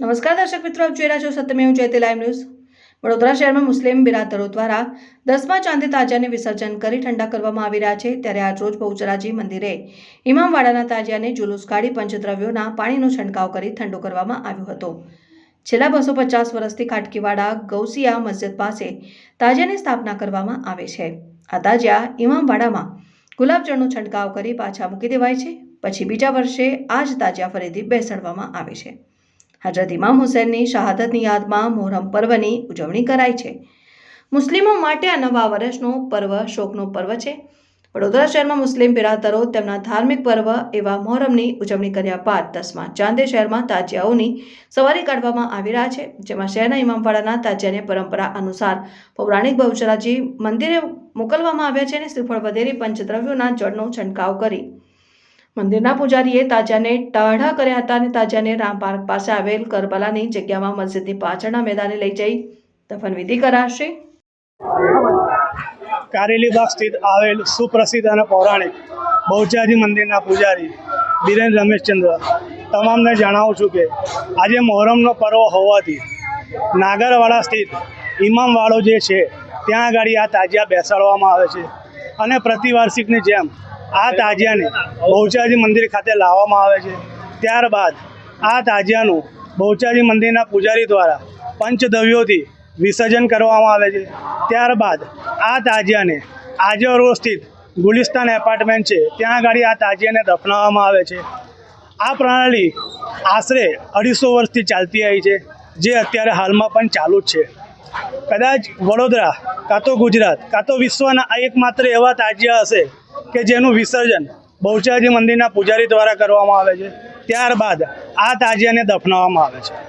નમસ્કાર દર્શક મિત્રો, આપ જોઈ રહ્યા છો સત્યમેવ જયતે લાઈવ ન્યૂઝ વડોદરા શહેરમાં મુસ્લિમ બિરાદરો દ્વારા દસમા ચાંદી તાજિયાને વિસર્જન કરી ઠંડા કરવામાં આવી રહ્યા છે. ત્યારે આજ રોજ બહુચરાજી મંદિરે ઇમામવાડાના તાજિયાને જુલુસ કાઢી પંચદ્રવ્યોના પાણીનો છંટકાવ કરી ઠંડો કરવામાં આવ્યો હતો. છેલ્લા બસો પચાસ વર્ષથી ખાટકીવાડા, ગૌસિયા મસ્જિદ પાસે તાજિયાની સ્થાપના કરવામાં આવે છે. આ તાજિયા ઇમામવાડામાં ગુલાબજળનો છંટકાવ કરી પાછા મૂકી દેવાય છે. પછી બીજા વર્ષે આ જ તાજિયા ફરીથી બેસાડવામાં આવે છે. હજરત ઇમામ હુસૈનની શહાદતની યાદમાં મોહરમ પર્વની ઉજવણી કરાય છે. મુસ્લિમો માટે આ નવા વર્ષનો પર્વ શોકનો પર્વ છે. વડોદરા શહેરમાં મુસ્લિમ બિરાદરો તેમના ધાર્મિક પર્વ એવા મોહરમની ઉજવણી કર્યા બાદ દસમા ચાંદે શહેરમાં તાજિયાઓની સવારી કાઢવામાં આવી રહ્યા છે. જેમાં શહેરના ઇમામવાડાના તાજિયાને પરંપરા અનુસાર પૌરાણિક બહુચરાજી મંદિરે મોકલવામાં આવ્યા છે અને શ્રીફળ વધેરી પંચદ્રવ્યોના જળનો છંટકાવ કરી મંદિરના પૂજારીએ તાજાને ટાઢા કર્યા હતા અને તાજાને રામ પાર્ક પાસે આવેલ કરબલાની જગ્યામાં મસ્જિદની પાછળના મેદાને લઈ જઈ દફનવિધિ કરાશે. કારેલીબાગ સ્થિત આવેલ સુપ્રસિદ્ધ અને પૌરાણિક બહુચારી મંદિરના પૂજારી બિરેન રમેશચંદ્ર. તમામને જણાવું છું કે આજે મોહરમનો પર્વ હોવાથી નાગરવાડા સ્થિત ઇમામવાડો જે છે, ત્યાં આગળ આ તાજિયા બેસાડવામાં આવે છે અને પ્રતિવાર્ષિકની જેમ આ તાજિયાને બહુચરાજી મંદિર ખાતે લાવવામાં આવે છે. ત્યારબાદ આ તાજિયાનું બહુચરાજી મંદિરના પૂજારી દ્વારા પંચદ્રવ્યોથી વિસર્જન કરવામાં આવે છે. ત્યારબાદ આ તાજિયાને આજે રોડ સ્થિત ગુલિસ્તાન એપાર્ટમેન્ટ છે. ત્યાં આગળ આ તાજિયાને દફનાવવામાં આવે છે. આ પ્રણાલી આશરે અઢીસો વર્ષથી ચાલતી આવી છે, જે અત્યારે હાલમાં પણ ચાલુ જ છે. કદાચ વડોદરા, કાં તો ગુજરાત, કાં તો વિશ્વના એકમાત્ર એવા તાજિયા હશે કે જેનું વિસર્જન બહુચરાજી મંદિરના પૂજારી દ્વારા કરવામાં આવે છે. ત્યારબાદ આ તાજિયાને દફનાવવામાં આવે છે.